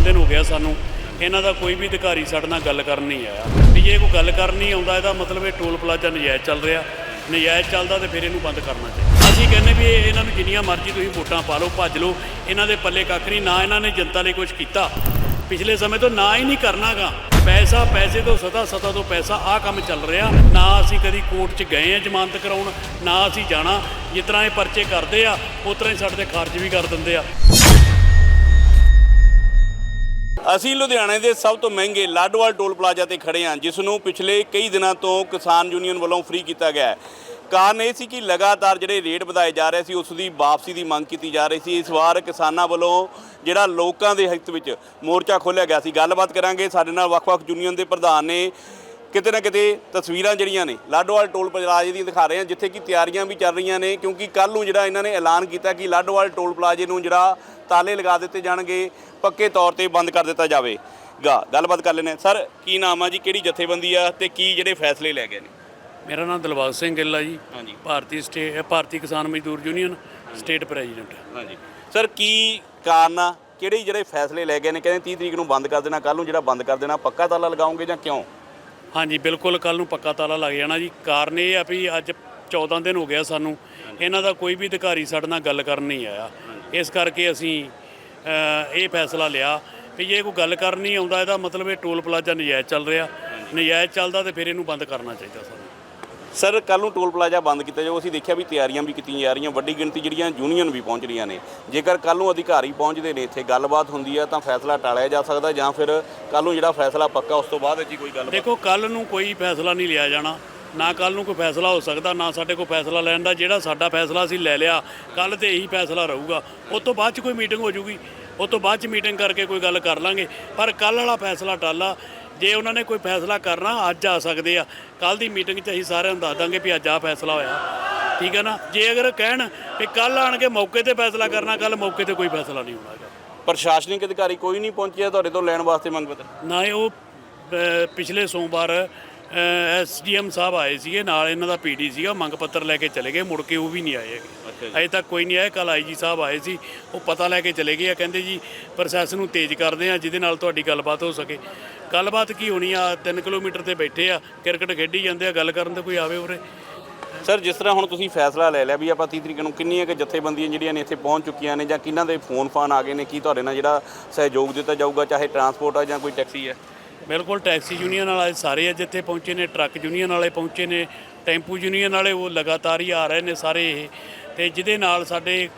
14 ਦਿਨ ਹੋ ਗਿਆ ਸਾਨੂੰ, ਇਹਨਾਂ ਦਾ ਕੋਈ ਵੀ ਅਧਿਕਾਰੀ ਸਾਡੇ ਨਾਲ ਗੱਲ ਕਰਨ ਨਹੀਂ ਆਇਆ। ਵੀ ਜੇ ਕੋਈ ਗੱਲ ਕਰਨ ਨਹੀਂ ਆਉਂਦਾ, ਇਹਦਾ ਮਤਲਬ ਇਹ ਟੋਲ ਪਲਾਜ਼ਾ ਨਜਾਇਜ਼ ਚੱਲ ਰਿਹਾ। ਨਜਾਇਜ਼ ਚੱਲਦਾ ਤੇ ਫਿਰ ਇਹਨੂੰ ਬੰਦ ਕਰਨਾ ਚਾਹੀਦਾ। ਅਸੀਂ ਕਹਿੰਦੇ ਵੀ ਇਹ- ਇਹਨਾਂ ਨੂੰ ਜਿੰਨੀਆਂ ਮਰਜ਼ੀ ਤੁਸੀਂ ਵੋਟਾਂ ਪਾ ਲਓ, ਭੱਜ ਲਓ। ਇਹਨਾਂ ਦੇ ਪੱਲੇ ਕੱਖ ਨਹੀਂ, ਨਾ ਇਹਨਾਂ ਨੇ ਜਨਤਾ ਲਈ ਕੁਝ ਕੀਤਾ। ਪਿਛਲੇ ਸਮੇਂ ਤੋਂ ਨਾ ਹੀ ਨਹੀਂ ਕਰਨਾਗਾ। ਪੈਸਾ ਪੈਸੇ ਤੋਂ ਸਦਾ ਸਦਾ ਤੋਂ ਪੈਸਾ ਆਹ ਕੰਮ ਚੱਲ ਰਿਹਾ। ਨਾ ਅਸੀਂ ਕਦੀ ਕੋਰਟ 'ਚ ਗਏ ਆ ਜ਼ਮਾਨਤ ਕਰਾਉਣ, ਨਾ ਅਸੀਂ ਜਾਣਾ। ਜਿਸ ਤਰ੍ਹਾਂ ਇਹ ਪਰਚੇ ਕਰਦੇ ਆ, ਉਸ ਤਰ੍ਹਾਂ ਹੀ ਸਾਡੇ ਤੇ ਖਾਰਜ ਵੀ ਕਰ ਦਿੰਦੇ ਆ। ਅਸੀਂ ਲੁਧਿਆਣੇ ਦੇ ਸਭ ਤੋਂ ਮਹਿੰਗੇ ਲਾਡੋਵਾਲ ਟੋਲ ਪਲਾਜ਼ਾ ਤੇ ਖੜੇ ਹਾਂ, ਜਿਸ ਨੂੰ ਪਿਛਲੇ ਕਈ ਦਿਨਾਂ ਤੋਂ ਕਿਸਾਨ ਯੂਨੀਅਨ ਵੱਲੋਂ ਫ੍ਰੀ ਕੀਤਾ ਗਿਆ ਹੈ। ਕਾਰਨ ਇਹ ਸੀ ਕਿ ਲਗਾਤਾਰ ਜਿਹੜੇ ਰੇਟ ਵਧਾਏ ਜਾ ਰਹੇ ਸੀ, ਉਸ ਦੀ ਵਾਪਸੀ ਦੀ ਮੰਗ ਕੀਤੀ ਜਾ ਰਹੀ ਸੀ। ਇਸ ਵਾਰ ਕਿਸਾਨਾਂ ਵੱਲੋਂ ਜਿਹੜਾ ਲੋਕਾਂ ਦੇ ਹਿੱਤ ਵਿੱਚ ਮੋਰਚਾ ਖੋਲ੍ਹਿਆ ਗਿਆ ਸੀ। ਗੱਲਬਾਤ ਕਰਾਂਗੇ ਸਾਡੇ ਨਾਲ ਵੱਖ-ਵੱਖ ਯੂਨੀਅਨ ਦੇ ਪ੍ਰਧਾਨ ਨੇ। ਕਿਤੇ ਨਾ ਕਿਤੇ ਤਸਵੀਰਾਂ ਜਿਹੜੀਆਂ ਨੇ, ਲਾਡੋਵਾਲ ਟੋਲ ਪਲਾਜ਼ੇ ਦੀਆਂ ਦਿਖਾ ਰਹੇ ਹਾਂ, ਜਿੱਥੇ ਕਿ ਤਿਆਰੀਆਂ ਵੀ ਚੱਲ ਰਹੀਆਂ ਨੇ, ਕਿਉਂਕਿ ਕੱਲ ਨੂੰ ਜਿਹੜਾ ਇਹਨਾਂ ਨੇ ਐਲਾਨ ਕੀਤਾ ਕਿ ਲਾਡੋਵਾਲ ਟੋਲ ਪਲਾਜ਼ੇ ਨੂੰ ਜਿਹੜਾ ਤਾਲੇ ਲਗਾ ਦਿੱਤੇ ਜਾਣਗੇ ਪੱਕੇ ਤੌਰ ਤੇ ਬੰਦ ਕਰ ਦਿੱਤਾ ਜਾਵੇਗਾ। ਗੱਲਬਾਤ ਕਰ ਲੈਨੇ ਸਰ ਕੀ ਨਾਮ ਆ ਜੀ? ਕਿਹੜੀ ਜਥੇਬੰਦੀ ਆ ਤੇ ਕੀ ਜਿਹੜੇ ਫੈਸਲੇ ਲੈ ਗਏ ਨੇ? ਮੇਰਾ ਨਾਮ ਦਿਲਬਾਗ ਸਿੰਘ ਗਿੱਲ ਆ ਜੀ। ਹਾਂਜੀ। ਭਾਰਤੀ stay Bharti Kisan Mazdoor union state president. ਹਾਂਜੀ। ਸਰ ਕੀ ਕਾਰਨ ਆ? ਕਿਹੜੇ ਜਿਹੜੇ ਫੈਸਲੇ ਲੈ ਗਏ ਨੇ? ਕਹਿੰਦੇ 30 ਤਰੀਕ ਨੂੰ ਬੰਦ ਕਰ ਦੇਣਾ ਕੱਲ ਨੂੰ ਜਿਹੜਾ ਬੰਦ ਕਰ ਦੇਣਾ ਪੱਕਾ ਤਾਲਾ ਲਗਾਉਂਗੇ ਜਾਂ ਕਿਉਂ? ਹਾਂਜੀ ਬਿਲਕੁਲ ਕੱਲ ਨੂੰ ਪੱਕਾ ਤਾਲਾ ਲੱਗ ਜਾਣਾ ਜੀ। ਕਾਰਨ ਇਹ ਆ ਵੀ ਅੱਜ 14 ਦਿਨ ਹੋ ਗਿਆ ਸਾਨੂੰ। ਇਹਨਾਂ ਦਾ ਕੋਈ ਵੀ ਅਧਿਕਾਰੀ ਸਾਡੇ ਨਾਲ ਗੱਲ ਕਰਨ ਨਹੀਂ ਆਇਆ। ਇਸ ਕਰਕੇ ਅਸੀਂ ਇਹ ਫੈਸਲਾ ਲਿਆ ਵੀ ਜੇ ਕੋਈ ਗੱਲ ਕਰਨ ਨਹੀਂ ਆਉਂਦਾ ਇਹਦਾ ਮਤਲਬ ਇਹ ਟੋਲ ਪਲਾਜ਼ਾ ਨਜਾਇਜ਼ ਚੱਲ ਰਿਹਾ। ਨਜਾਇਜ਼ ਚੱਲਦਾ ਤੇ ਫਿਰ ਇਹਨੂੰ ਬੰਦ ਕਰਨਾ ਚਾਹੀਦਾ ਸਾਨੂੰ। ਸਰ ਕੱਲ ਨੂੰ ਟੋਲ ਪਲਾਜ਼ਾ ਬੰਦ ਕੀਤਾ ਜਾਊ। ਅਸੀਂ ਦੇਖਿਆ ਵੀ ਤਿਆਰੀਆਂ ਵੀ ਕੀਤੀਆਂ ਜਾ ਰਹੀਆਂ। ਵੱਡੀ ਗਿਣਤੀ ਜਿਹੜੀਆਂ ਯੂਨੀਅਨ ਵੀ ਪਹੁੰਚ ਰਹੀਆਂ ਨੇ। ਜੇਕਰ ਕੱਲ ਨੂੰ ਅਧਿਕਾਰੀ ਪਹੁੰਚਦੇ ਨੇ ਇੱਥੇ ਗੱਲਬਾਤ ਹੁੰਦੀ ਹੈ ਤਾਂ ਫੈਸਲਾ ਟਾਲਿਆ ਜਾ ਸਕਦਾ ਜਾਂ ਫਿਰ ਕੱਲ ਨੂੰ ਜਿਹੜਾ ਫੈਸਲਾ ਪੱਕਾ ਉਸ ਤੋਂ ਬਾਅਦ ਜੀ ਕੋਈ ਗੱਲਬਾਤ ਦੇਖੋ ਕੱਲ ਨੂੰ ਕੋਈ ਫੈਸਲਾ ਨਹੀਂ ਲਿਆ ਜਾਣਾ। ਨਾ ਕੱਲ ਨੂੰ ਕੋਈ ਫੈਸਲਾ ਹੋ ਸਕਦਾ ਨਾ ਸਾਡੇ ਕੋਲ ਫੈਸਲਾ ਲੈਣ ਦਾ ਜਿਹੜਾ ਸਾਡਾ ਫੈਸਲਾ ਅਸੀਂ ਲੈ ਲਿਆ ਕੱਲ ਤੇ ਇਹੀ ਫੈਸਲਾ ਰਹੂਗਾ। ਉਸ ਤੋਂ ਬਾਅਦ ਚ ਕੋਈ ਮੀਟਿੰਗ ਹੋ ਜੂਗੀ। ਉਸ ਤੋਂ ਬਾਅਦ ਚ ਮੀਟਿੰਗ ਕਰਕੇ ਕੋਈ ਗੱਲ ਕਰ ਲਾਂਗੇ। ਪਰ ਕੱਲ ਵਾਲਾ ਫੈਸਲਾ ਟਾਲਾ। ਜੇ ਉਹਨਾਂ ਨੇ ਕੋਈ ਫੈਸਲਾ ਕਰਨਾ ਅੱਜ ਆ ਸਕਦੇ ਆ। ਕੱਲ ਦੀ ਮੀਟਿੰਗ 'ਚ ਅਸੀਂ ਸਾਰਿਆਂ ਨੂੰ ਦੱਸ ਦਾਂਗੇ ਵੀ ਅੱਜ ਆ ਫੈਸਲਾ ਹੋਇਆ। ਠੀਕ ਹੈ ਨਾ? ਜੇ ਅਗਰ ਕਹਿਣ ਵੀ ਕੱਲ ਆਣ ਕੇ ਮੌਕੇ ਤੇ ਫੈਸਲਾ ਕਰਨਾ ਕੱਲ ਮੌਕੇ ਤੇ ਕੋਈ ਫੈਸਲਾ ਨਹੀਂ ਹੋਣਾ ਪ੍ਰਸ਼ਾਸਨਿਕ ਅਧਿਕਾਰੀ ਕੋਈ ਨਹੀਂ ਪਹੁੰਚਿਆ ਤੁਹਾਡੇ ਤੋਂ ਲੈਣ ਵਾਸਤੇ ਮੰਗ ਪੱਤਰ? ਨਾ ਇਹ ਉਹ ਅ, ਪਿਛਲੇ ਸੋਮਵਾਰ ਐਸਡੀਐਮ ਸਾਹਿਬ ਆਏ ਸੀਗੇ ਨਾਲ ਇਹਨਾਂ ਦਾ ਪੀਡੀ ਸੀਗਾ ਮੰਗ ਪੱਤਰ ਲੈ ਕੇ ਚਲੇ ਗਏ ਮੁੜ ਕੇ ਉਹ ਵੀ ਨਹੀਂ ਆਏ ਹੈਗੇ। ਅਜੇ ਤੱਕ ਕੋਈ ਨਹੀਂ ਆਇਆ ਕੱਲ ਆਈਜੀ ਸਾਹਿਬ ਆਏ ਸੀ ਉਹ ਪਤਾ ਲੈ ਕੇ ਚਲੇ ਗਏ ਆ ਕਹਿੰਦੇ ਜੀ ਪ੍ਰੋਸੈਸ ਨੂੰ ਤੇਜ਼ ਕਰਦੇ ਆ ਜਿਹਦੇ ਨਾਲ ਤੁਹਾਡੀ ਗੱਲਬਾਤ ਹੋ ਸਕੇ। ਗੱਲਬਾਤ ਕੀ ਹੋਣੀ ਆ 3 ਕਿਲੋਮੀਟਰ ਤੇ ਬੈਠੇ ਆ ਕ੍ਰਿਕਟ ਖੇਡੀ ਜਾਂਦੇ ਆ ਗੱਲ ਕਰਨ ਤੇ ਕੋਈ ਆਵੇ ਉਰੇ? ਸਰ ਜਿਸ ਤਰ੍ਹਾਂ ਹੁਣ ਤੁਸੀਂ ਫੈਸਲਾ ਲੈ ਲਿਆ ਵੀ ਆਪਾਂ 30 ਤਰੀਕ ਨੂੰ ਕਿੰਨੀਆਂ ਕਿ ਜਥੇਬੰਦੀਆਂ ਜਿਹੜੀਆਂ ਨੇ ਇੱਥੇ ਪਹੁੰਚ ਚੁੱਕੀਆਂ ਨੇ ਜਾਂ ਕਿਹਨਾਂ ਦੇ ਫੋਨ ਫਾਨ ਆ ਗਏ ਨੇ ਕੀ ਤੁਹਾਡੇ ਨਾਲ ਜਿਹੜਾ ਸਹਿਯੋਗ ਦਿੱਤਾ ਜਾਊਗਾ ਚਾਹੇ ਟਰਾਂਸਪੋਰਟ ਆ ਜਾਂ ਕੋਈ ਟੈਕਸੀ ਹੈ ਬਿਲਕੁਲ ਟੈਕਸੀ ਯੂਨੀਅਨ ਵਾਲੇ ਸਾਰੇ ਅੱਜ ਇੱਥੇ ਪਹੁੰਚੇ ਨੇ, ਟਰੱਕ ਯੂਨੀਅਨ ਵਾਲੇ ਪਹੁੰਚੇ ਨੇ, ਟੈਂਪੂ ਯੂਨੀਅਨ ਵਾਲੇ ਉਹ ਲਗਾਤਾਰ ਹੀ ਆ ਰਹੇ ਨੇ ਸਾਰੇ ਇਹ। ਤੇ ਜਿਹਦੇ ਨਾਲ ਸਾਡੇ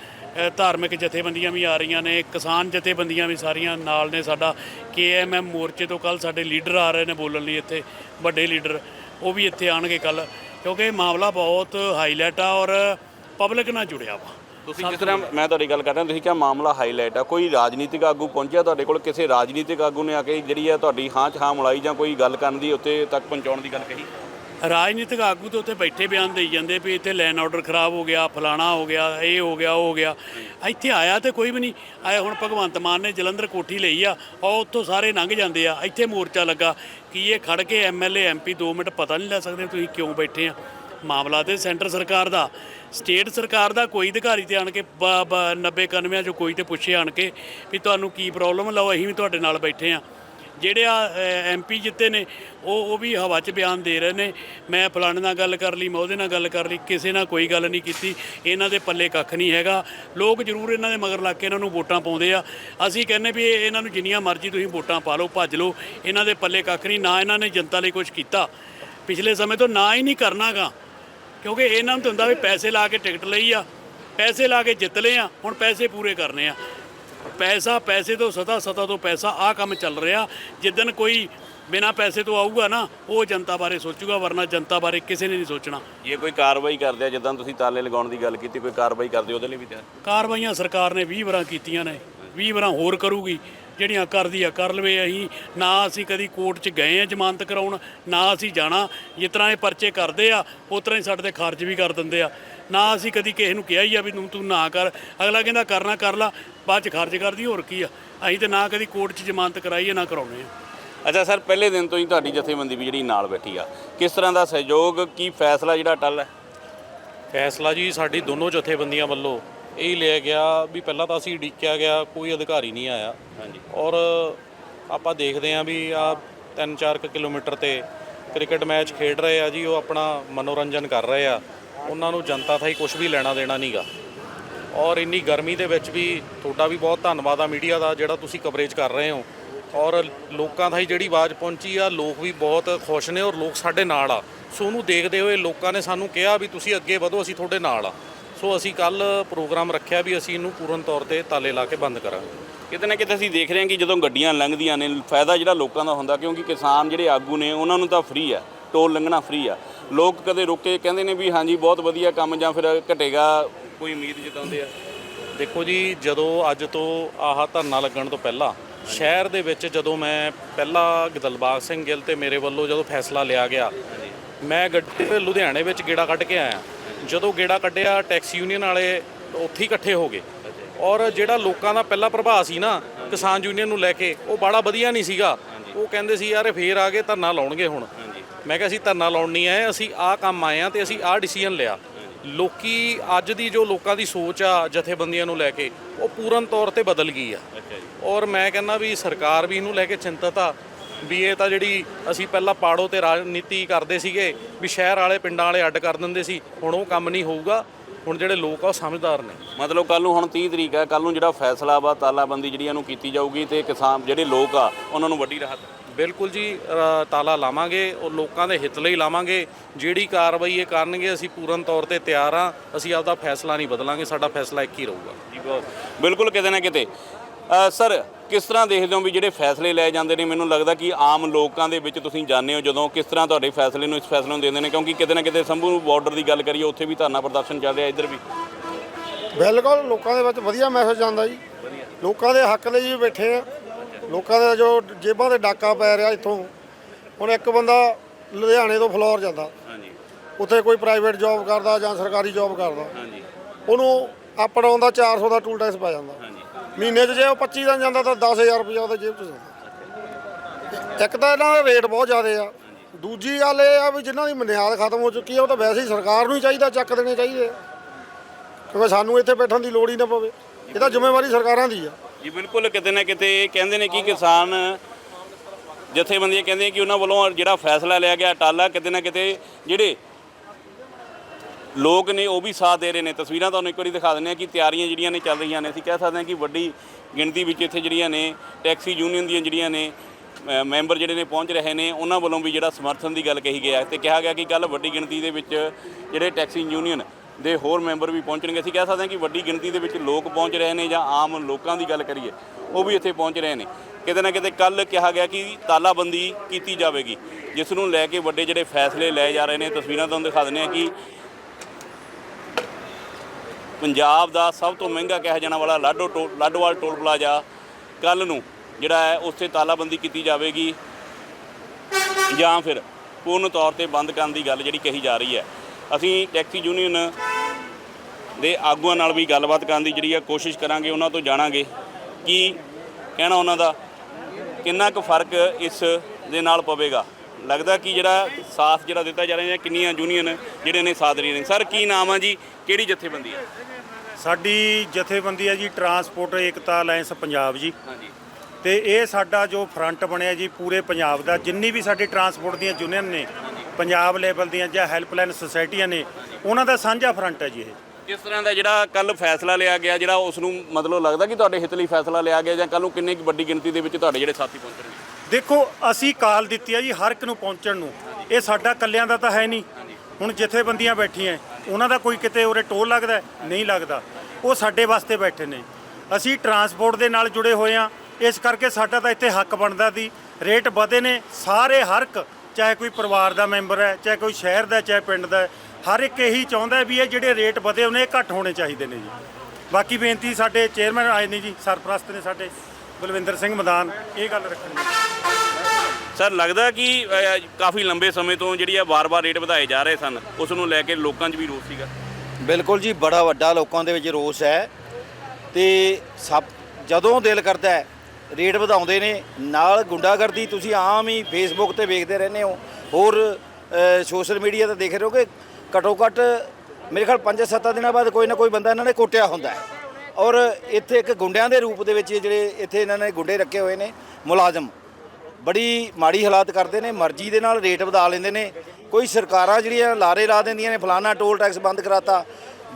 ਧਾਰਮਿਕ ਜਥੇਬੰਦੀਆਂ ਵੀ ਆ ਰਹੀਆਂ ਨੇ, ਕਿਸਾਨ ਜਥੇਬੰਦੀਆਂ ਵੀ ਸਾਰੀਆਂ ਨਾਲ ਨੇ ਸਾਡਾ। ਕੇਐਮਐਮ ਮੋਰਚੇ ਤੋਂ ਕੱਲ ਸਾਡੇ ਲੀਡਰ ਆ ਰਹੇ ਨੇ ਬੋਲਣ ਲਈ ਇੱਥੇ, ਵੱਡੇ ਲੀਡਰ। ਉਹ ਵੀ ਇੱਥੇ ਆਣਗੇ ਕੱਲ ਕਿਉਂਕਿ ਮਾਮਲਾ ਬਹੁਤ ਹਾਈਲਾਈਟ ਆ ਔਰ ਪਬਲਿਕ ਨਾਲ ਜੁੜਿਆ ਵਾ। ਤੁਸੀਂ ਜਿਸ ਤਰ੍ਹਾਂ ਮੈਂ ਤੁਹਾਡੀ ਗੱਲ ਕਰ ਰਿਹਾ ਤੁਸੀਂ ਕਿਹਾ ਮਾਮਲਾ ਹਾਈਲਾਈਟ ਆ ਕੋਈ ਰਾਜਨੀਤਿਕ ਆਗੂ ਪਹੁੰਚਿਆ ਤੁਹਾਡੇ ਕੋਲ ਕਿਸੇ ਰਾਜਨੀਤਿਕ ਆਗੂ ਨੇ ਆ ਕੇ ਜਿਹੜੀ ਆ ਤੁਹਾਡੀ ਹਾਂ ਚ ਹਾਂ ਮਿਲਾਈ ਜਾਂ ਕੋਈ ਗੱਲ ਕਰਨ ਦੀ ਉੱਤੇ ਤੱਕ ਪਹੁੰਚਾਉਣ ਦੀ ਗੱਲ ਕਹੀ? ਰਾਜਨੀਤਿਕ ਆਗੂ ਤੇ ਉੱਥੇ ਬੈਠੇ ਬਿਆਨ ਦੇਈ ਜਾਂਦੇ ਵੀ ਇੱਥੇ ਲੈਨ ਆਰਡਰ ਖਰਾਬ ਹੋ ਗਿਆ ਫਲਾਣਾ ਹੋ ਗਿਆ ਇਹ ਹੋ ਗਿਆ ਉਹ ਹੋ ਗਿਆ। ਇੱਥੇ ਆਇਆ ਤੇ ਕੋਈ ਵੀ ਨਹੀਂ। ਆਇਆ ਹੁਣ ਭਗਵੰਤ ਮਾਨ ਨੇ ਜਲੰਧਰ ਕੋਠੀ ਲਈ ਆ ਉਹ ਉੱਥੋਂ ਸਾਰੇ ਲੰਘ ਜਾਂਦੇ ਆ। ਇੱਥੇ ਮੋਰਚਾ ਲੱਗਾ ਕੀ ਇਹ ਖੜ ਕੇ ਐਮਐਲਏ ਐਮਪੀ 2 ਮਿੰਟ ਪਤਾ ਨਹੀਂ ਲੈ ਸਕਦੇ ਤੁਸੀਂ ਕਿਉਂ ਬੈਠੇ ਆ। ਮਾਮਲਾ ਤੇ ਸੈਂਟਰ ਸਰਕਾਰ ਦਾ। ਸਟੇਟ ਸਰਕਾਰ ਦਾ ਕੋਈ ਅਧਿਕਾਰੀ ਤੇ ਆਣ ਕੇ 90 91 ਚੋਂ ਕੋਈ ਤੇ ਪੁੱਛੇ ਆਣ ਕੇ ਵੀ ਤੁਹਾਨੂੰ ਕੀ ਪ੍ਰੋਬਲਮ ਲਓ ਅਸੀਂ ਵੀ ਤੁਹਾਡੇ ਨਾਲ ਬੈਠੇ ਆ। ਜਿਹੜੇ ਆ ਐਮਪੀ ਜਿੱਤੇ ਨੇ, ਉਹ ਉਹ ਵੀ ਹਵਾ 'ਚ ਬਿਆਨ ਦੇ ਰਹੇ ਨੇ। ਮੈਂ ਫਲਾਣੇ ਨਾਲ ਗੱਲ ਕਰ ਲਈ, ਮੈਂ ਉਹਦੇ ਨਾਲ ਗੱਲ ਕਰ ਲਈ, ਕਿਸੇ ਨਾਲ ਕੋਈ ਗੱਲ ਨਹੀਂ ਕੀਤੀ। ਇਹਨਾਂ ਦੇ ਪੱਲੇ ਕੱਖ ਨਹੀਂ ਹੈਗਾ। ਲੋਕ ਜ਼ਰੂਰ ਇਹਨਾਂ ਦੇ ਮਗਰ ਲੱਗ ਕੇ ਇਹਨਾਂ ਨੂੰ ਵੋਟਾਂ ਪਾਉਂਦੇ ਆ। ਅਸੀਂ ਕਹਿੰਦੇ ਵੀ ਇਹ- ਇਹਨਾਂ ਨੂੰ ਜਿੰਨੀਆਂ ਮਰਜ਼ੀ ਤੁਸੀਂ ਵੋਟਾਂ ਪਾ ਲਓ, ਭੱਜ ਲਓ। ਇਹਨਾਂ ਦੇ ਪੱਲੇ ਕੱਖ ਨਹੀਂ, ਨਾ ਇਹਨਾਂ ਨੇ ਜਨਤਾ ਲਈ ਕੁਝ ਕੀਤਾ। ਪਿਛਲੇ ਸਮੇਂ ਤੋਂ ਨਾ ਹੀ ਨਹੀਂ ਕਰਨਾਗਾ। ਕਿਉਂਕਿ ਇਹਨਾਂ ਨੂੰ ਤਾਂ ਹੁੰਦਾ ਵੀ ਪੈਸੇ ਲਾ ਕੇ ਟਿਕਟ ਲਈ ਆ ਪੈਸੇ ਲਾ ਕੇ ਜਿੱਤ ਲਏ ਆ ਹੁਣ ਪੈਸੇ ਪੂਰੇ ਕਰਨੇ ਆ। ਪੈਸਾ ਪੈਸੇ ਤੋਂ ਸਤਾ ਸਤਾ ਤੋਂ ਪੈਸਾ ਆ ਕੰਮ ਚੱਲ ਰਿਹਾ। ਜਿੱਦਨ ਕੋਈ ਬਿਨਾ ਪੈਸੇ ਤੋਂ ਆਊਗਾ ਨਾ ਉਹ ਜਨਤਾ ਬਾਰੇ ਸੋਚੂਗਾ ਵਰਨਾ ਜਨਤਾ ਬਾਰੇ ਕਿਸੇ ਨੇ ਨਹੀਂ ਸੋਚਣਾ। ਜੇ ਕੋਈ ਕਾਰਵਾਈ ਕਰਦੇ ਆ ਜਿੱਦਾਂ ਤੁਸੀਂ ਤਾਲੇ ਲਗਾਉਣ ਦੀ ਗੱਲ ਕੀਤੀ ਕੋਈ ਕਾਰਵਾਈ ਕਰਦੇ ਉਹਦੇ ਲਈ ਵੀ ਤਿਆਰ? ਕਾਰਵਾਈਆਂ ਸਰਕਾਰ ਨੇ 20 ਵਾਰਾਂ ਕੀਤੀਆਂ ਨੇ। 20 ਵਾਰਾਂ ਹੋਰ ਕਰੂਗੀ। ਜਿਹੜੀਆਂ ਕਰਦੀ ਆ ਕਰ ਲਵੇ ਅਸੀਂ। ਨਾ ਅਸੀਂ ਕਦੀ ਕੋਰਟ 'ਚ ਗਏ ਆ ਜ਼ਮਾਨਤ ਕਰਾਉਣ ਨਾ ਅਸੀਂ ਜਾਣਾ। ਜਿਸ ਤਰ੍ਹਾਂ ਇਹ ਪਰਚੇ ਕਰਦੇ ਆ ਉਸ ਤਰ੍ਹਾਂ ਹੀ ਸਾਡੇ ਤੇ ਖਾਰਜ ਵੀ ਕਰ ਦਿੰਦੇ ਆ। ਨਾ ਅਸੀਂ ਕਦੀ ਕਿਸੇ ਨੂੰ ਕਿਹਾ ਹੀ ਆ ਵੀ ਤੂੰ ਤੂੰ ਨਾ ਕਰ। ਅਗਲਾ ਕਹਿੰਦਾ ਕਰਨਾ ਕਰ ਲਾ ਬਾਅਦ 'ਚ ਖਾਰਜ ਕਰਦੀ ਹੋਰ ਕੀ ਆ। ਅਸੀਂ ਤੇ ਨਾ ਕਦੀ ਕੋਰਟ 'ਚ ਜ਼ਮਾਨਤ ਕਰਾਈ ਆ ਨਾ ਕਰਾਉਣੇ ਆ। ਅੱਛਾ ਸਰ ਪਹਿਲੇ ਦਿਨ ਤੋਂ ਹੀ ਤੁਹਾਡੀ ਜਥੇਬੰਦੀ ਵੀ ਜਿਹੜੀ ਨਾਲ ਬੈਠੀ ਆ। ਕਿਸ ਤਰ੍ਹਾਂ ਦਾ ਸਹਿਯੋਗ ਕੀ ਫੈਸਲਾ ਜਿਹੜਾ ਟੱਲ ਹੈ? ਫੈਸਲਾ ਜੀ ਸਾਡੀ ਦੋਨੋਂ ਜਥੇਬੰਦੀਆਂ ਵੱਲੋਂ ਇਹ ਹੀ ਲੈ ਗਿਆ ਵੀ ਪਹਿਲਾਂ ਤਾਂ ਅਸੀਂ ਡੀਕਿਆ ਗਿਆ ਕੋਈ ਅਧਿਕਾਰੀ ਨਹੀਂ ਆਇਆ। ਹਾਂਜੀ। ਔਰ ਆਪਾਂ ਦੇਖਦੇ ਆਂ ਵੀ ਆ 3-4 ਕਿਲੋਮੀਟਰ ਤੇ ਕ੍ਰਿਕਟ ਮੈਚ ਖੇਡ ਰਹੇ ਆ ਜੀ ਉਹ ਆਪਣਾ ਮਨੋਰੰਜਨ ਕਰ ਰਹੇ ਆ। ਉਹਨਾਂ ਨੂੰ ਜਨਤਾ ਥਾਈ ਕੁਝ ਵੀ ਲੈਣਾ ਦੇਣਾ ਨਹੀਂਗਾ ਔਰ ਇੰਨੀ ਗਰਮੀ ਦੇ ਵਿੱਚ ਵੀ ਤੁਹਾਡਾ ਵੀ ਬਹੁਤ ਧੰਨਵਾਦ ਆ ਮੀਡੀਆ ਦਾ ਜਿਹੜਾ ਤੁਸੀਂ ਕਵਰੇਜ ਕਰ ਰਹੇ ਹੋ। ਔਰ ਲੋਕਾਂ ਥਾਈ ਜਿਹੜੀ ਆਵਾਜ਼ ਪਹੁੰਚੀ ਆ ਲੋਕ ਵੀ ਬਹੁਤ ਖੁਸ਼ ਨੇ ਔਰ ਲੋਕ ਸਾਡੇ ਨਾਲ ਆ। ਸੋ ਉਹਨੂੰ ਦੇਖਦੇ ਹੋਏ ਲੋਕਾਂ ਨੇ ਸਾਨੂੰ ਕਿਹਾ ਵੀ ਤੁਸੀਂ ਅੱਗੇ ਵਧੋ ਅਸੀਂ ਤੁਹਾਡੇ ਨਾਲ ਆ। ਸੋ ਅਸੀਂ ਕੱਲ ਪ੍ਰੋਗਰਾਮ ਰੱਖਿਆ ਵੀ ਅਸੀਂ ਇਹਨੂੰ ਪੂਰਨ ਤੌਰ ਤੇ ਤਾਲੇ ਲਾ ਕੇ ਬੰਦ ਕਰਾਂਗੇ। ਕਿਤੇ ਨਾ ਕਿਤੇ ਅਸੀਂ ਦੇਖ ਰਹੇ ਹਾਂ ਕਿ ਜਦੋਂ ਗੱਡੀਆਂ ਲੰਘਦੀਆਂ ਨੇ ਫਾਇਦਾ ਜਿਹੜਾ ਲੋਕਾਂ ਦਾ ਹੁੰਦਾ ਕਿਉਂਕਿ ਕਿਸਾਨ ਜਿਹੜੇ ਆਗੂ ਨੇ ਉਹਨਾਂ ਨੂੰ ਤਾਂ ਫ੍ਰੀ ਆ ਟੋਲ ਲੰਘਣਾ ਫ੍ਰੀ ਆ। ਲੋਕ ਕਦੇ ਰੁਕ ਕਹਿੰਦੇ ਨੇ ਵੀ ਹਾਂਜੀ ਬਹੁਤ ਵਧੀਆ ਕੰਮ ਜਾਂ ਫਿਰ ਘਟੇਗਾ। ਕੋਈ ਉਮੀਦ ਜਤਾਉਂਦੇ ਆ? ਦੇਖੋ ਜੀ ਜਦੋਂ ਅੱਜ ਤੋਂ ਆਹ ਧਰਨਾ ਲੱਗਣ ਤੋਂ ਪਹਿਲਾਂ ਸ਼ਹਿਰ ਦੇ ਵਿੱਚ ਜਦੋਂ ਮੈਂ ਪਹਿਲਾਂ ਦਿਲਬਾਗ ਸਿੰਘ ਗਿੱਲ ਤੇ ਮੇਰੇ ਵੱਲੋਂ ਜਦੋਂ ਫੈਸਲਾ ਲਿਆ ਗਿਆ ਮੈਂ ਗੱਡੀ ਤੇ ਲੁਧਿਆਣੇ ਵਿੱਚ ਗੇੜਾ ਕੱਢ ਕੇ ਆਇਆ। ਜਦੋਂ ਗੇੜਾ ਕੱਢਿਆ ਟੈਕਸੀ ਯੂਨੀਅਨ ਵਾਲੇ ਉੱਥੇ ਹੀ ਇਕੱਠੇ ਹੋ ਗਏ। ਔਰ ਜਿਹੜਾ ਲੋਕਾਂ ਦਾ ਪਹਿਲਾ ਪ੍ਰਭਾਵ ਸੀ ਨਾ ਕਿਸਾਨ ਯੂਨੀਅਨ ਨੂੰ ਲੈ ਕੇ ਉਹ ਬੜਾ ਵਧੀਆ ਨਹੀਂ ਸੀਗਾ। ਉਹ ਕਹਿੰਦੇ ਸੀ ਯਾਰ ਫੇਰ ਆ ਗਏ ਧਰਨਾ ਲਾਉਣਗੇ ਹੁਣ। ਮੈਂ ਕਿਹਾ ਅਸੀਂ ਧਰਨਾ ਲਾਉਣ ਨਹੀਂ ਆਏ ਅਸੀਂ ਆਹ ਕੰਮ ਆਏ ਆ ਤੇ ਅਸੀਂ ਆਹ ਡਿਸੀਜਨ ਲਿਆ। ਲੋਕੀ ਅੱਜ ਦੀ ਜੋ ਲੋਕਾਂ ਦੀ ਸੋਚ ਆ ਜਥੇਬੰਦੀਆਂ ਨੂੰ ਲੈ ਕੇ ਉਹ ਪੂਰਨ ਤੌਰ ਤੇ ਬਦਲ ਗਈ ਆ। ਔਰ ਮੈਂ ਕਹਿੰਦਾ ਵੀ ਸਰਕਾਰ ਵੀ ਇਹਨੂੰ ਲੈ ਕੇ ਚਿੰਤਤ ਆ। ਵੀ ਇਹ ਤਾਂ ਜਿਹੜੀ ਅਸੀਂ ਪਹਿਲਾਂ ਪਾੜੋ ਤੇ ਰਾਜਨੀਤੀ ਕਰਦੇ ਸੀਗੇ ਵੀ ਸ਼ਹਿਰ ਵਾਲੇ ਪਿੰਡਾਂ ਵਾਲੇ ਅੱਡ ਕਰ ਦਿੰਦੇ ਸੀ ਹੁਣ ਉਹ ਕੰਮ ਨਹੀਂ ਹੋਊਗਾ। ਹੁਣ ਜਿਹੜੇ ਲੋਕ ਆ ਉਹ ਸਮਝਦਾਰ ਨੇ। ਮਤਲਬ ਕੱਲ ਨੂੰ ਹੁਣ 30 ਤਰੀਕ ਹੈ ਕੱਲ ਨੂੰ ਜਿਹੜਾ ਫੈਸਲਾ ਵਾ ਤਾਲਾਬੰਦੀ ਜਿਹੜੀ ਇਹਨੂੰ ਕੀਤੀ ਜਾਊਗੀ ਤੇ ਕਿਸਾਨ ਜਿਹੜੇ ਲੋਕ ਆ ਉਹਨਾਂ ਨੂੰ ਵੱਡੀ ਰਾਹਤ। ਬਿਲਕੁਲ ਜੀ ਤਾਲਾ ਲਾਵਾਂਗੇ ਉਹ ਲੋਕਾਂ ਦੇ ਹਿੱਤ ਲਈ ਲਾਵਾਂਗੇ। ਜਿਹੜੀ ਕਾਰਵਾਈ ਇਹ ਕਰਨਗੇ ਅਸੀਂ ਪੂਰਨ ਤੌਰ ਤੇ ਤਿਆਰ ਆ ਅਸੀਂ ਆਪਦਾ ਫੈਸਲਾ ਨਹੀਂ ਬਦਲਾਂਗੇ ਸਾਡਾ ਫੈਸਲਾ ਇੱਕ ਹੀ ਰਹੂਗਾ। ਬਿਲਕੁਲ ਕਿਤੇ ਨਾ ਕਿਤੇ। ਸਰ ਕਿਸ ਤਰ੍ਹਾਂ ਦੇਖਦੇ ਹੋ ਵੀ ਜਿਹੜੇ ਫੈਸਲੇ ਲਏ ਜਾਂਦੇ ਨੇ? ਮੈਨੂੰ ਲੱਗਦਾ ਕਿ ਆਮ ਲੋਕਾਂ ਦੇ ਵਿੱਚ ਤੁਸੀਂ ਜਾਣਦੇ ਹੋ ਜਦੋਂ ਕਿਸ ਤਰ੍ਹਾਂ ਤੁਹਾਡੇ ਫੈਸਲੇ ਨੂੰ ਇਸ ਫੈਸਲੇ ਨੂੰ ਦਿੰਦੇ ਨੇ? ਕਿਉਂਕਿ ਕਿਤੇ ਨਾ ਕਿਤੇ ਸੰਭੂ ਬਾਰਡਰ ਦੀ ਗੱਲ ਕਰੀਏ ਉੱਥੇ ਵੀ ਧਰਨਾ ਪ੍ਰਦਰਸ਼ਨ ਚੱਲ ਰਿਹਾ ਇੱਧਰ ਵੀ। ਬਿਲਕੁਲ ਲੋਕਾਂ ਦੇ ਵਿੱਚ ਵਧੀਆ ਮੈਸੇਜ ਜਾਂਦਾ ਜੀ। ਲੋਕਾਂ ਦੇ ਹੱਕ ਲਈ ਵੀ ਬੈਠੇ ਆ। ਲੋਕਾਂ ਦਾ ਜੋ ਜੇਬਾਂ ਤੇ ਡਾਕਾ ਪੈ ਰਿਹਾ ਇੱਥੋਂ ਹੁਣ ਇੱਕ ਬੰਦਾ ਲੁਧਿਆਣੇ ਤੋਂ ਫਲੋਰ ਜਾਂਦਾ। ਹਾਂਜੀ। ਉੱਥੇ ਕੋਈ ਪ੍ਰਾਈਵੇਟ ਜੌਬ ਕਰਦਾ ਜਾਂ ਸਰਕਾਰੀ ਜੌਬ ਕਰਦਾ। ਹਾਂਜੀ। ਉਹਨੂੰ ਅਪ ਦਾ 400 ਦਾ ਟੂਲ ਟੈਕਸ ਪੈ ਜਾਂਦਾ। ਮਹੀਨੇ 'ਚ ਜੇ ਉਹ 25 ਦਾ ਜਾਂਦਾ ਤਾਂ 10000 ਰੁਪਏ ਉਹਦੇ ਜੇਬ 'ਚ ਜਾਂਦਾ। ਇੱਕ ਤਾਂ ਇਹਨਾਂ ਦਾ ਰੇਟ ਬਹੁਤ ਜ਼ਿਆਦੇ ਆ। ਦੂਜੀ ਗੱਲ ਇਹ ਆ ਵੀ ਜਿਨ੍ਹਾਂ ਦੀ ਮਨਿਆਦ ਖਤਮ ਹੋ ਚੁੱਕੀ ਆ, ਉਹ ਤਾਂ ਵੈਸੇ ਹੀ ਸਰਕਾਰ ਨੂੰ ਹੀ ਚਾਹੀਦਾ, ਚੱਕ ਦੇਣੇ ਚਾਹੀਦੇ ਆ। ਕਿਉਂਕਿ ਸਾਨੂੰ ਇੱਥੇ ਬੈਠਣ ਦੀ ਲੋੜ ਹੀ ਨਾ ਪਵੇ। ਇਹ ਤਾਂ ਜ਼ਿੰਮੇਵਾਰੀ ਸਰਕਾਰਾਂ ਦੀ ਆ। ਜੀ, ਬਿਲਕੁਲ ਕਿਤੇ ਨਾ ਕਿਤੇ ਕਹਿੰਦੇ ਨੇ ਕਿ ਕਿਸਾਨ ਜਥੇਬੰਦੀਆਂ ਕਹਿੰਦੀਆਂ ਕਿ ਉਹਨਾਂ ਵੱਲੋਂ ਜਿਹੜਾ ਫੈਸਲਾ ਲਿਆ ਗਿਆ ਟਾਲਾ ਕਿਤੇ ਨਾ ਕਿਤੇ ਜਿਹੜੇ ਲੋਕ ਨੇ ਉਹ ਵੀ ਸਾਥ ਦੇ ਰਹੇ ਨੇ। ਤਸਵੀਰਾਂ ਤੁਹਾਨੂੰ ਇੱਕ ਵਾਰੀ ਦਿਖਾ ਦਿੰਦੇ ਆ ਕਿ ਤਿਆਰੀਆਂ ਜਿਹੜੀਆਂ ਨੇ ਚੱਲ ਰਹੀਆਂ ਨੇ। ਅਸੀਂ ਕਹਿ ਸਕਦੇ ਹਾਂ ਕਿ ਵੱਡੀ ਗਿਣਤੀ ਵਿੱਚ ਇੱਥੇ ਜਿਹੜੀਆਂ ਨੇ ਟੈਕਸੀ ਯੂਨੀਅਨ ਦੀਆਂ ਜਿਹੜੀਆਂ ਨੇ ਮੈਂਬਰ ਜਿਹੜੇ ਨੇ ਪਹੁੰਚ ਰਹੇ ਨੇ, ਉਹਨਾਂ ਵੱਲੋਂ ਵੀ ਜਿਹੜਾ ਸਮਰਥਨ ਦੀ ਗੱਲ ਕਹੀ ਗਿਆ ਤੇ ਕਿਹਾ ਗਿਆ ਕਿ ਕੱਲ ਵੱਡੀ ਗਿਣਤੀ ਦੇ ਵਿੱਚ ਜਿਹੜੇ ਟੈਕਸੀ ਯੂਨੀਅਨ ਦੇ ਹੋਰ ਮੈਂਬਰ ਵੀ ਪਹੁੰਚਣਗੇ। ਅਸੀਂ ਕਹਿ ਸਕਦੇ ਹਾਂ ਕਿ ਵੱਡੀ ਗਿਣਤੀ ਦੇ ਵਿੱਚ ਲੋਕ ਪਹੁੰਚ ਰਹੇ ਨੇ ਜਾਂ ਆਮ ਲੋਕਾਂ ਦੀ ਗੱਲ ਕਰੀਏ, ਉਹ ਵੀ ਇੱਥੇ ਪਹੁੰਚ ਰਹੇ ਨੇ। ਕਿਤੇ ਨਾ ਕਿਤੇ ਕੱਲ ਕਿਹਾ ਗਿਆ ਕਿ ਤਾਲਾਬੰਦੀ ਕੀਤੀ ਜਾਵੇਗੀ, ਜਿਸ ਨੂੰ ਲੈ ਕੇ ਵੱਡੇ ਜਿਹੜੇ ਫੈਸਲੇ ਲਏ ਜਾ ਰਹੇ ਨੇ। ਤਸਵੀਰਾਂ ਤੁਹਾਨੂੰ ਦਿਖਾ ਦਿੰਦੇ ਹਾਂ ਕਿ ਪੰਜਾਬ ਦਾ ਸਭ ਤੋਂ ਮਹਿੰਗਾ ਕਿਹਾ ਜਾਣ ਵਾਲਾ Lado toll Ladowal toll plaza ਕੱਲ ਨੂੰ ਜਿਹੜਾ ਹੈ ਉੱਥੇ ਤਾਲਾਬੰਦੀ ਕੀਤੀ ਜਾਵੇਗੀ। ਜਾਂ ਫਿਰ ਪੂਰਨ ਤੌਰ ਤੇ ਬੰਦ ਕਰਨ ਦੀ ਗੱਲ ਜਿਹੜੀ ਕਹੀ ਜਾ ਰਹੀ ਹੈ। ਅਸੀਂ ਟੈਕਸੀ ਯੂਨੀਅਨ ਦੇ ਆਗੂਆਂ ਨਾਲ ਵੀ ਗੱਲਬਾਤ ਕਰਨ ਦੀ ਜਿਹੜੀ ਹੈ ਕੋਸ਼ਿਸ਼ ਕਰਾਂਗੇ, ਉਹਨਾਂ ਤੋਂ ਜਾਣਾਂਗੇ ਕੀ ਕਹਿਣਾ ਉਹਨਾਂ ਦਾ ਕਿੰਨਾ ਕੁ ਫ਼ਰਕ ਇਸ ਦੇ ਨਾਲ ਪਵੇਗਾ। ਲੱਗਦਾ ਕਿ ਜਿਹੜਾ ਸਾਥ ਜਿਹੜਾ ਦਿੱਤਾ ਜਾ ਰਿਹਾ ਹੈ ਕਿੰਨੀਆਂ ਯੂਨੀਅਨ ਜਿਹੜੇ ਨੇ ਸਾਥ ਰਹੀ ਨੇ। ਸਰ ਕੀ ਨਾਮ ਆ ਜੀ? ਕਿਹੜੀ ਜਥੇਬੰਦੀ ਹੈ ਸਾਡੀ ਜਥੇਬੰਦੀ ਹੈ ਜੀ ਟਰਾਂਸਪੋਰਟ ਏਕਤਾ ਅਲਾਇੰਸ ਪੰਜਾਬ ਜੀ। ਹਾਂਜੀ। ਤੇ ਇਹ ਸਾਡਾ ਜੋ ਫਰੰਟ ਬਣਿਆ ਜੀ ਪੂਰੇ ਪੰਜਾਬ ਦਾ ਜਿੰਨੀ ਵੀ ਸਾਡੀ ਟਰਾਂਸਪੋਰਟ ਦੀਆਂ ਯੂਨੀਅਨ ਨੇ ਪੰਜਾਬ ਲੈਵਲ ਦੀਆਂ ਜਾਂ ਹੈਲਪਲਾਈਨ ਸੁਸਾਇਟੀਆਂ ਨੇ ਉਹਨਾਂ ਦਾ ਸਾਂਝਾ ਫਰੰਟ ਹੈ ਜੀ ਇਹ। ਕਿਸ ਤਰ੍ਹਾਂ ਦਾ ਜਿਹੜਾ ਕੱਲ ਫੈਸਲਾ ਲਿਆ ਗਿਆ ਜਿਹੜਾ ਉਸ ਨੂੰ ਮਤਲਬ ਲੱਗਦਾ ਕਿ ਤੁਹਾਡੇ ਹਿੱਤ ਲਈ ਫੈਸਲਾ ਲਿਆ ਗਿਆ ਜਾਂ ਕੱਲ ਨੂੰ ਕਿੰਨੀ ਕੁ ਵੱਡੀ ਗਿਣਤੀ ਦੇ ਵਿੱਚ ਤੁਹਾਡੇ ਜਿਹੜੇ ਸਾਥੀ ਪਹੁੰਚਣਗੇ? ਦੇਖੋ, ਅਸੀਂ ਕਾਲ ਦਿੱਤੀ ਹੈ ਜੀ ਹਰ ਇੱਕ ਨੂੰ ਪਹੁੰਚਣ ਨੂੰ। ਇਹ ਸਾਡਾ ਕੱਲਿਆਂ ਦਾ ਤਾਂ ਹੈ ਨਹੀਂ। ਹੁਣ ਜਥੇਬੰਦੀਆਂ ਬੈਠੀਆਂ, ਉਹਨਾਂ ਦਾ ਕੋਈ ਕਿਤੇ ਉਰੇ ਟੋਲ ਲੱਗਦਾ ਨਹੀਂ ਲੱਗਦਾ। ਉਹ ਸਾਡੇ ਵਾਸਤੇ ਬੈਠੇ ਨੇ। ਅਸੀਂ ਟਰਾਂਸਪੋਰਟ ਦੇ ਨਾਲ ਜੁੜੇ ਹੋਏ ਆ ਇਸ ਕਰਕੇ ਸਾਡਾ ਤਾਂ ਇੱਥੇ ਹੱਕ ਬਣਦਾ ਦੀ ਰੇਟ ਵਧੇ ਨੇ। ਸਾਰੇ ਹਰ ਇੱਕ, ਚਾਹੇ ਕੋਈ ਪਰਿਵਾਰ ਦਾ ਮੈਂਬਰ ਹੈ, ਚਾਹੇ ਕੋਈ ਸ਼ਹਿਰ ਦਾ, ਚਾਹੇ ਪਿੰਡ ਦਾ, ਹਰ ਇੱਕ ਇਹੀ ਚਾਹੁੰਦਾ ਵੀ ਇਹ ਜਿਹੜੇ ਰੇਟ ਵਧੇ ਉਹਨੇ ਘੱਟ ਹੋਣੇ ਚਾਹੀਦੇ ਨੇ ਜੀ। ਬਾਕੀ ਬੇਨਤੀ ਸਾਡੇ ਚੇਅਰਮੈਨ ਆਏ ਨੇ ਜੀ। ਸਰਪ੍ਰਸਤ ਨੇ ਸਾਡੇ। ਬਲਵਿੰਦਰ ਸਿੰਘ ਮੈਦਾਨ ਇਹ ਗੱਲ ਰੱਖਣੀ ਸਰ ਲੱਗਦਾ ਕਿ ਕਾਫੀ ਲੰਬੇ ਸਮੇਂ ਤੋਂ ਜਿਹੜੀ ਆ ਵਾਰ-ਵਾਰ ਰੇਟ ਵਧਾਏ ਜਾ ਰਹੇ ਸਨ ਉਸ ਨੂੰ ਲੈ ਕੇ ਲੋਕਾਂ 'ਚ ਵੀ ਰੋਸ ਸੀਗਾ। ਬਿਲਕੁਲ ਜੀ ਬੜਾ ਵੱਡਾ ਲੋਕਾਂ ਦੇ ਵਿੱਚ ਰੋਸ ਹੈ। ਤੇ ਸਭ ਜਦੋਂ ਦਿਲ ਕਰਦਾ ਹੈ ਰੇਟ ਵਧਾਉਂਦੇ ਨੇ। ਨਾਲ ਗੁੰਡਾਗਰਦੀ ਤੁਸੀਂ ਆਮ ਹੀ ਫੇਸਬੁੱਕ ਤੇ ਵੇਖਦੇ ਰਹਿੰਦੇ ਹੋ। ਹੋਰ ਸੋਸ਼ਲ ਮੀਡੀਆ ਤੇ ਦੇਖ ਰਹੇ ਹੋ ਕਿ ਘਟੋ ਘੱਟ ਮੇਰੇ ਖਿਆਲ 5-7 ਦਿਨਾਂ ਬਾਅਦ ਕੋਈ ਨਾ ਕੋਈ ਬੰਦਾ ਇਹਨਾਂ ਨੇ ਕੁੱਟਿਆ ਹੁੰਦਾ ਹੈ। ਔਰ ਇੱਥੇ ਇੱਕ ਗੁੰਡਿਆਂ ਦੇ ਰੂਪ ਦੇ ਵਿੱਚ ਜਿਹੜੇ ਇੱਥੇ ਇਹਨਾਂ ਨੇ ਗੁੰਡੇ ਰੱਖੇ ਹੋਏ ਨੇ, ਮੁਲਾਜ਼ਮ। ਬੜੀ ਮਾੜੀ ਹਾਲਾਤ ਕਰਦੇ ਨੇ, ਮਰਜ਼ੀ ਦੇ ਨਾਲ ਰੇਟ ਵਧਾ ਲੈਂਦੇ ਨੇ। ਕੋਈ ਸਰਕਾਰਾਂ ਜਿਹੜੀਆਂ ਲਾਰੇ ਲਾ ਦਿੰਦੀਆਂ ਨੇ, ਫਲਾਨਾ ਟੋਲ ਟੈਕਸ ਬੰਦ ਕਰਾਤਾ,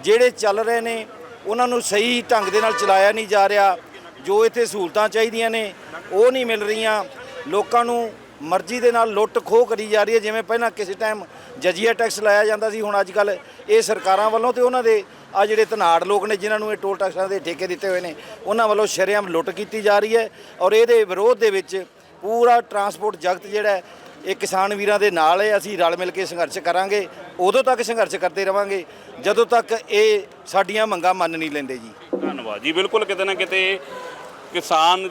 ਜਿਹੜੇ ਚੱਲ ਰਹੇ ਨੇ, ਉਹਨਾਂ ਨੂੰ ਸਹੀ ਢੰਗ ਦੇ ਨਾਲ ਚਲਾਇਆ ਨਹੀਂ ਜਾ ਰਿਹਾ। ਜੋ ਇੱਥੇ ਸਹੂਲਤਾਂ ਚਾਹੀਦੀਆਂ ਨੇ, ਉਹ ਨਹੀਂ ਮਿਲ ਰਹੀਆਂ। ਲੋਕਾਂ ਨੂੰ ਮਰਜ਼ੀ ਦੇ ਨਾਲ ਲੁੱਟ ਖੋਹ ਕਰੀ ਜਾ ਰਹੀ ਹੈ, ਜਿਵੇਂ ਪਹਿਲਾਂ ਕਿਸੇ ਟਾਈਮ ਜਜੀਆ ਟੈਕਸ ਲਾਇਆ ਜਾਂਦਾ ਸੀ, ਹੁਣ ਅੱਜ ਕੱਲ ਇਹ ਸਰਕਾਰਾਂ ਵੱਲੋਂ ਤੇ ਉਹਨਾਂ ਦੇ ਆ ਜਿਹੜੇ ਧਨਾੜ ਲੋਕ ਨੇ, ਜਿਨ੍ਹਾਂ ਨੂੰ ਇਹ ਟੋਲ ਟੈਕਸਾਂ ਦੇ ਠੇਕੇ ਦਿੱਤੇ ਹੋਏ ਨੇ, ਉਹਨਾਂ ਵੱਲੋਂ ਸ਼ਰੇਆਮ ਲੁੱਟ ਕੀਤੀ ਜਾ ਰਹੀ ਹੈ ਔਰ ਇਹਦੇ ਵਿਰੋਧ ਦੇ ਵਿੱਚ ਪੂਰਾ ਟਰਾਂਸਪੋਰਟ ਜਗਤ ਜਿਹੜਾ ਇਹ ਕਿਸਾਨ ਵੀਰਾਂ ਦੇ ਨਾਲ ਹੈ, ਅਸੀਂ ਰਲ ਮਿਲ ਕੇ ਸੰਘਰਸ਼ ਕਰਾਂਗੇ, ਉਦੋਂ ਤੱਕ ਸੰਘਰਸ਼ ਕਰਦੇ ਰਵਾਂਗੇ, ਜਦੋਂ ਤੱਕ ਇਹ ਸਾਡੀਆਂ ਮੰਗਾਂ ਮੰਨ ਨਹੀਂ ਲੈਂਦੇ ਜੀ। ਧੰਨਵਾਦ ਜੀ, ਬਿਲਕੁਲ ਕਿਤੇ ਨਾ ਕਿਤੇ ਕਿਸਾਨ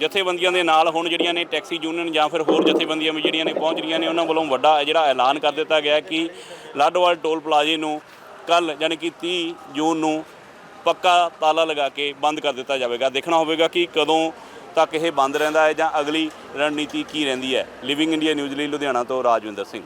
ਜਥੇਬੰਦੀਆਂ ਦੇ ਨਾਲ ਹੁਣ ਜਿਹੜੀਆਂ ਨੇ ਟੈਕਸੀ ਯੂਨੀਅਨ ਜਾਂ ਫਿਰ ਹੋਰ ਜਥੇਬੰਦੀਆਂ ਵੀ ਜਿਹੜੀਆਂ ਨੇ ਪਹੁੰਚ ਰਹੀਆਂ ਨੇ, ਉਹਨਾਂ ਵੱਲੋਂ ਵੱਡਾ ਜਿਹੜਾ ਐਲਾਨ ਕਰ ਦਿੱਤਾ ਗਿਆ ਕਿ ਲਾਡੋਵਾਲ ਟੋਲ ਪਲਾਜ਼ੇ ਨੂੰ ਕੱਲ ਯਾਨੀ ਕਿ 30 ਜੂਨ ਨੂੰ ਪੱਕਾ ਤਾਲਾ ਲਗਾ ਕੇ ਬੰਦ ਕਰ ਦਿੱਤਾ ਜਾਵੇਗਾ। ਦੇਖਣਾ ਹੋਵੇਗਾ ਕਿ ਕਦੋਂ ਤੱਕ ਇਹ ਬੰਦ ਰਹਿੰਦਾ ਹੈ ਜਾਂ ਅਗਲੀ ਰਣਨੀਤੀ ਕੀ ਰਹਿੰਦੀ ਹੈ। ਲਿਵਿੰਗ ਇੰਡੀਆ ਨਿਊਜ਼ ਲਈ ਲੁਧਿਆਣਾ ਤੋਂ ਰਾਜਵਿੰਦਰ ਸਿੰਘ।